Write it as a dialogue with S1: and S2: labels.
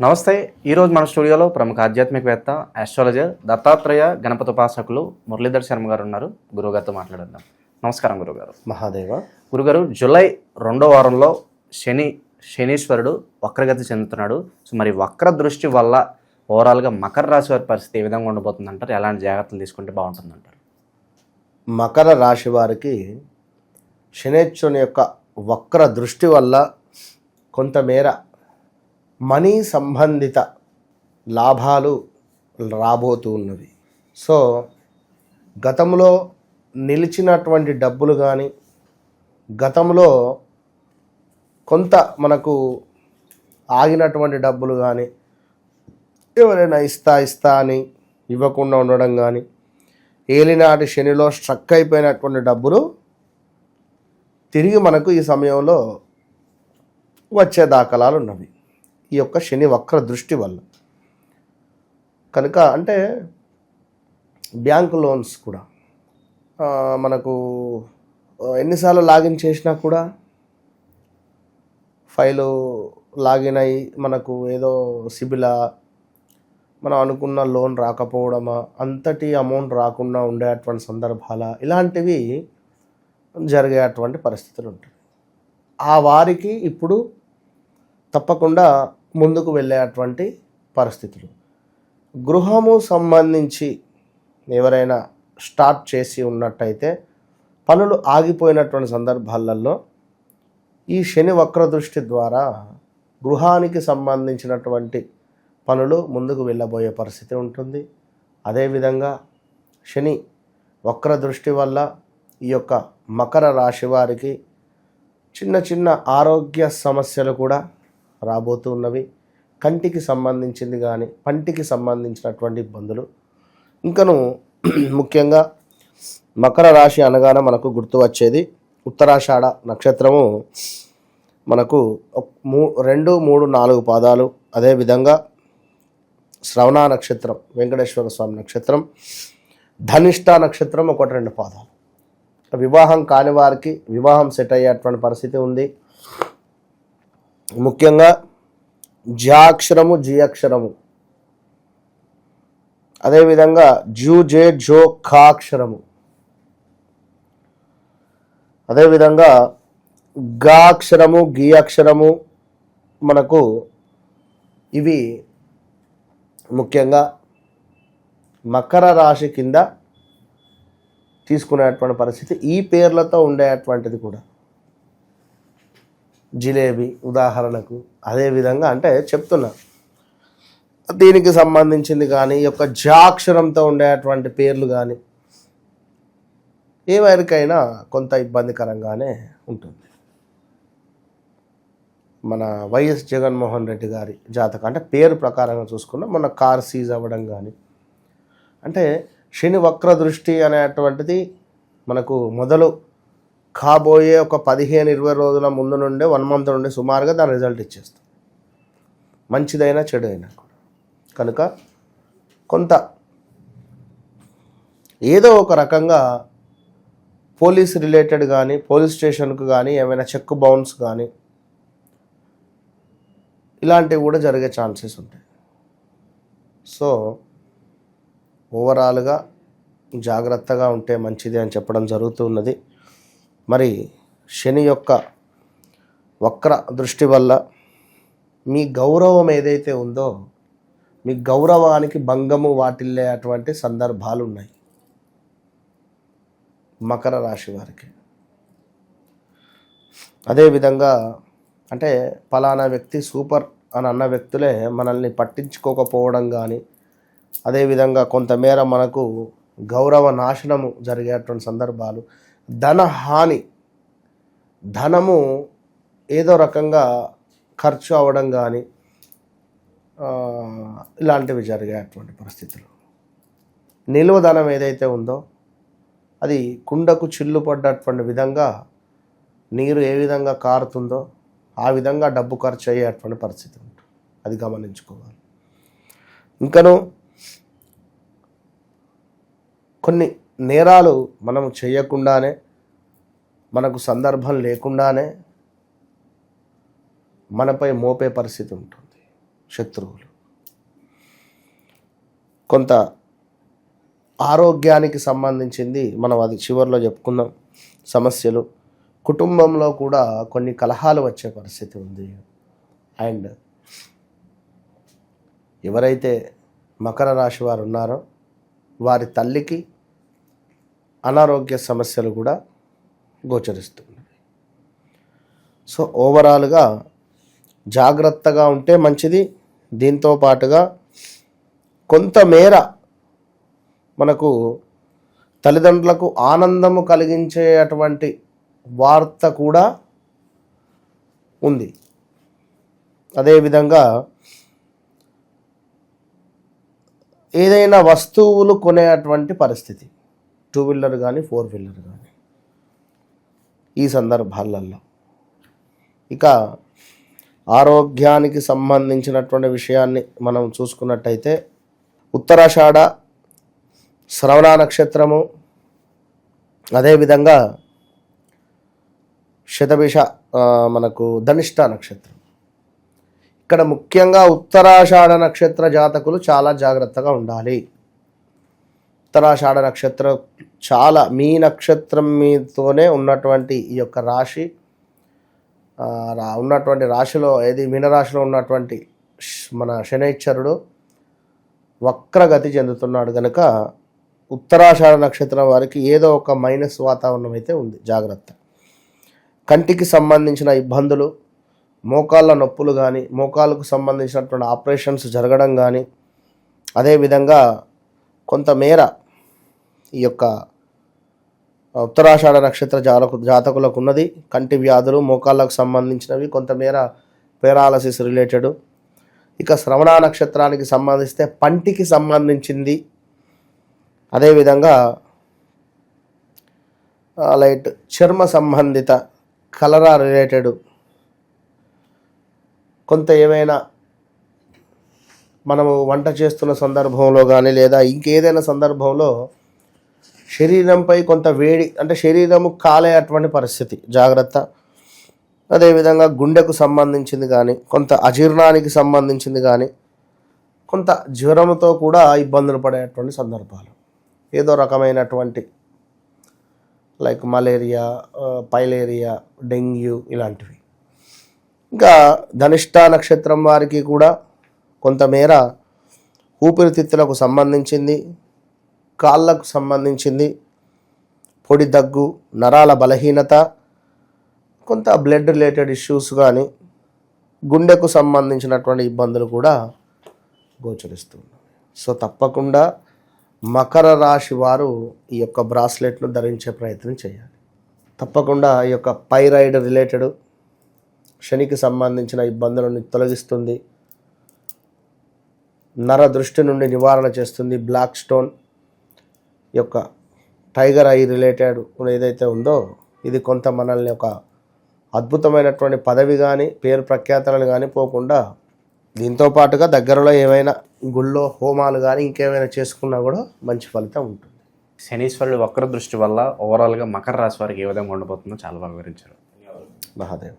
S1: నమస్తే ఈరోజు మన స్టూడియోలో ప్రముఖ ఆధ్యాత్మికవేత్త ఆస్ట్రాలజర్ దత్తాత్రేయ గణపతి ఉపాసకులు మురళీధర్ శర్మ గారు ఉన్నారు. గురువుగారితో మాట్లాడదాం నమస్కారం గురుగారు
S2: మహాదేవ.
S1: గురుగారు జూలై రెండో వారంలో శని శనీశ్వరుడు వక్రగతి చెందుతున్నాడు. సో మరి వక్ర దృష్టి వల్ల ఓవరాల్గా మకర రాశి వారి పరిస్థితి ఏ విధంగా ఉండబోతుంది అంటారు ఎలాంటి జాగ్రత్తలు తీసుకుంటే బాగుంటుంది అంటారు
S2: మకర రాశి వారికి శనేశ్వరుని యొక్క వక్ర దృష్టి వల్ల కొంతమేర మనీ సంబంధిత లాభాలు రాబోతూ ఉన్నవి. సో గతంలో నిలిచినటువంటి డబ్బులు కానీ గతంలో కొంత మనకు ఆగినటువంటి డబ్బులు కానీ ఎవరైనా ఇస్తా ఇస్తా అని ఇవ్వకుండా ఉండడం కానీ ఏలినాటి శనిలో స్ట్రక్ అయిపోయినటువంటి డబ్బులు తిరిగి మనకు ఈ సమయంలో వచ్చే దాఖలాలు ఉన్నవి. ఈ యొక్క శని వక్ర దృష్టి వల్ల. కనుక అంటే బ్యాంక్ లోన్స్ కూడా మనకు ఎన్నిసార్లు లాగిన్ చేసినా కూడా ఫైలు లాగిన్ అయ్యి మనకు ఏదో సిబిలా మనం అనుకున్న లోన్ రాకపోవడమా అంతటి అమౌంట్ రాకుండా ఉండేటువంటి సందర్భాల ఇలాంటివి జరిగేటువంటి పరిస్థితులు ఉంటాయి. ఆ వారికి ఇప్పుడు తప్పకుండా ముందుకు వెళ్ళేటువంటి పరిస్థితులు. గృహము సంబంధించి ఎవరైనా స్టార్ట్ చేసి ఉన్నట్టయితే పనులు ఆగిపోయినటువంటి సందర్భాలలో ఈ శని వక్ర దృష్టి ద్వారా గృహానికి సంబంధించినటువంటి పనులు ముందుకు వెళ్ళబోయే పరిస్థితి ఉంటుంది. అదేవిధంగా శని వక్ర దృష్టి వల్ల ఈ యొక్క మకర రాశి వారికి చిన్న చిన్న ఆరోగ్య సమస్యలు కూడా రాబోతూ ఉన్నవి కంటికి సంబంధించింది కానీ పంటికి సంబంధించినటువంటి ఇబ్బందులు. ఇంకను ముఖ్యంగా మకర రాశి అనగానే మనకు గుర్తు వచ్చేది ఉత్తరాషాఢ నక్షత్రము. మనకు మూ రెండు మూడు నాలుగు పాదాలు. అదేవిధంగా శ్రవణ నక్షత్రం వెంకటేశ్వర స్వామి నక్షత్రం. ధనిష్ట నక్షత్రం ఒకటి రెండు పాదాలు. వివాహం కాని వారికి వివాహం సెట్ అయ్యేటువంటి పరిస్థితి ఉంది. ముఖ్యంగా జాక్షరము జి అక్షరము అదేవిధంగా జూ జే జో ఖాక్షరము అదేవిధంగా గాక్షరము గి అక్షరము మనకు ఇవి ముఖ్యంగా మకర రాశి కింద తీసుకునేటువంటి పరిస్థితి ఈ పేర్లతో ఉండేటువంటిది కూడా. జిలేబీ ఉదాహరణకు. అదేవిధంగా అంటే చెప్తున్నా. దీనికి సంబంధించింది కానీ ఈ యొక్క జాక్షరంతో ఉండేటువంటి పేర్లు కానీ ఏ కొంత ఇబ్బందికరంగానే ఉంటుంది. మన వైఎస్ జగన్మోహన్ రెడ్డి గారి జాతకం అంటే పేరు ప్రకారంగా చూసుకున్నా మన కార్ సీజ్ అవ్వడం కానీ అంటే శని వక్ర దృష్టి అనేటువంటిది మనకు మొదలు కాబోయే ఒక పదిహేను ఇరవై రోజుల ముందు నుండే వన్ మంత్ నుండి సుమారుగా దాని రిజల్ట్ ఇచ్చేస్తాం. మంచిదైనా చెడు అయినా కనుక కొంత ఏదో ఒక రకంగా పోలీస్ రిలేటెడ్ కానీ పోలీస్ స్టేషన్కు కానీ ఏమైనా చెక్ బౌన్స్ కానీ ఇలాంటివి కూడా జరిగే ఛాన్సెస్ ఉంటాయి. సో ఓవరాల్గా జాగ్రత్తగా ఉంటే మంచిది అని చెప్పడం జరుగుతున్నది మరి శని యొక్క వక్ర దృష్టి వల్ల మీ గౌరవం ఏదైతే ఉందో మీ గౌరవానికి భంగము వాటిల్లే అటువంటి సందర్భాలు ఉన్నాయి మకర రాశి వారికి. అదేవిధంగా అంటే ఫలానా వ్యక్తి సూపర్ అని అన్న వ్యక్తులే మనల్ని పట్టించుకోకపోవడం కానీ అదేవిధంగా కొంతమేర మనకు గౌరవ నాశనము జరిగేటువంటి సందర్భాలు ధన హాని ధనము ఏదో రకంగా ఖర్చు అవ్వడం కానీ ఇలాంటివి జరిగేటువంటి పరిస్థితులు. నిల్వ ధనం ఏదైతే ఉందో అది కుండకు చిల్లు పడ్డటువంటి విధంగా నీరు ఏ విధంగా కారుతుందో ఆ విధంగా డబ్బు ఖర్చు అయ్యేటువంటి పరిస్థితి ఉంటుంది. అది గమనించుకోవాలి. ఇంకను కొన్ని నేరాలు మనం చేయకుండానే మనకు సందర్భం లేకుండానే మనపై మోపే పరిస్థితి ఉంటుంది శత్రువులు. కొంత ఆరోగ్యానికి సంబంధించింది మనం అది చివరిలో చెప్పుకుందాం. సమస్యలు. కుటుంబంలో కూడా కొన్ని కలహాలు వచ్చే పరిస్థితి ఉంది. అండ్ ఎవరైతే మకర రాశి వారు ఉన్నారో వారి తల్లికి అనారోగ్య సమస్యలు కూడా గోచరిస్తున్నాయి. సో ఓవరాల్గా జాగ్రత్తగా ఉంటే మంచిది. దీంతో పాటుగా కొంతమేర మనకు తల్లిదండ్రులకు ఆనందము కలిగించేటువంటి వార్త కూడా ఉంది. అదేవిధంగా ఏదైనా వస్తువులు కొనేటువంటి పరిస్థితి. టూ వీలర్ కానీ ఫోర్ వీలర్ కానీ ఈ సందర్భాలలో ఇక ఆరోగ్యానికి సంబంధించినటువంటి విషయాన్ని మనం చూసుకున్నట్టయితే ఉత్తరాషాఢ శ్రవణ నక్షత్రము అదేవిధంగా శతభిష మనకు ధనిష్ట నక్షత్రం. ఇక్కడ ముఖ్యంగా ఉత్తరాషాఢ నక్షత్ర జాతకులు చాలా జాగ్రత్తగా ఉండాలి. ఉత్తరాషాఢ నక్షత్రం చాలా మీ నక్షత్రం మీతోనే ఉన్నటువంటి ఈ యొక్క రాశి. రా- ఉన్నటువంటి రాశిలో ఏది మీనరాశిలో ఉన్నటువంటి మన శనైశ్వరుడు వక్రగతి చెందుతున్నాడు కనుక ఉత్తరాషాఢ నక్షత్రం వారికి ఏదో ఒక మైనస్ వాతావరణం అయితే ఉంది జాగ్రత్త. కంటికి సంబంధించిన ఇబ్బందులు మోకాళ్ళ నొప్పులు కానీ మోకాళ్ళకు సంబంధించినటువంటి ఆపరేషన్స్ జరగడం కానీ అదేవిధంగా కొంతమేర ఈ యొక్క ఉత్తరాషాఢ నక్షత్ర జాతకు జాతకులకు ఉన్నది కంటి వ్యాధులు మోకాళ్ళకు సంబంధించినవి కొంతమేర పేరాలసిస్ రిలేటెడ్. ఇక శ్రవణ నక్షత్రానికి సంబంధిస్తే పంటికి సంబంధించింది. అదేవిధంగా లైట్ చర్మ సంబంధిత కలరా రిలేటెడ్. కొంత ఏమైనా మనము వంట చేస్తున్న సందర్భంలో కానీ లేదా ఇంకేదైనా సందర్భంలో శరీరంపై కొంత వేడి అంటే శరీరము కాలే అటువంటి పరిస్థితి జాగ్రత్త. అదేవిధంగా గుండెకు సంబంధించింది కానీ కొంత అజీర్ణానికి సంబంధించింది కానీ కొంత జ్వరంతో కూడా ఇబ్బందులు పడేటువంటి సందర్భాలు. ఏదో రకమైనటువంటి లైక్ మలేరియా పైలేరియా డెంగ్యూ ఇలాంటివి. ఇంకా ధనిష్ట నక్షత్రం వారికి కూడా కొంతమేర ఊపిరితిత్తులకు సంబంధించింది కాళ్ళకు సంబంధించింది. పొడి దగ్గు నరాల బలహీనత కొంత బ్లడ్ రిలేటెడ్ ఇష్యూస్ కానీ గుండెకు సంబంధించినటువంటి ఇబ్బందులు కూడా గోచరిస్తున్నాయి. సో తప్పకుండా మకర రాశి వారు ఈ యొక్క బ్రాస్లెట్ను ధరించే ప్రయత్నం చేయాలి. తప్పకుండా ఈ యొక్క పైరాయిడ్ రిలేటెడ్ శనికి సంబంధించిన ఇబ్బందులను తొలగిస్తుంది. నర దృష్టి నుండి నివారణ చేస్తుంది. బ్లాక్ స్టోన్ యొక్క టైగర్ ఐ రిలేటెడ్ ఏదైతే ఉందో ఇది కొంత మనల్ని ఒక అద్భుతమైనటువంటి పదవి కానీ పేరు ప్రఖ్యాతలను కానీ పోకుండా దీంతో పాటుగా దగ్గరలో ఏమైనా గుళ్ళో హోమాలు కానీ ఇంకేమైనా చేసుకున్నా కూడా మంచి ఫలితం ఉంటుంది.
S1: శనీశ్వరుడు వక్ర దృష్టి వల్ల ఓవరాల్గా మకర రాశి వారికి ఏ విధంగా ఉండబోతుందో చాలా బాగా వివరించారు.
S2: మహాదేవ్.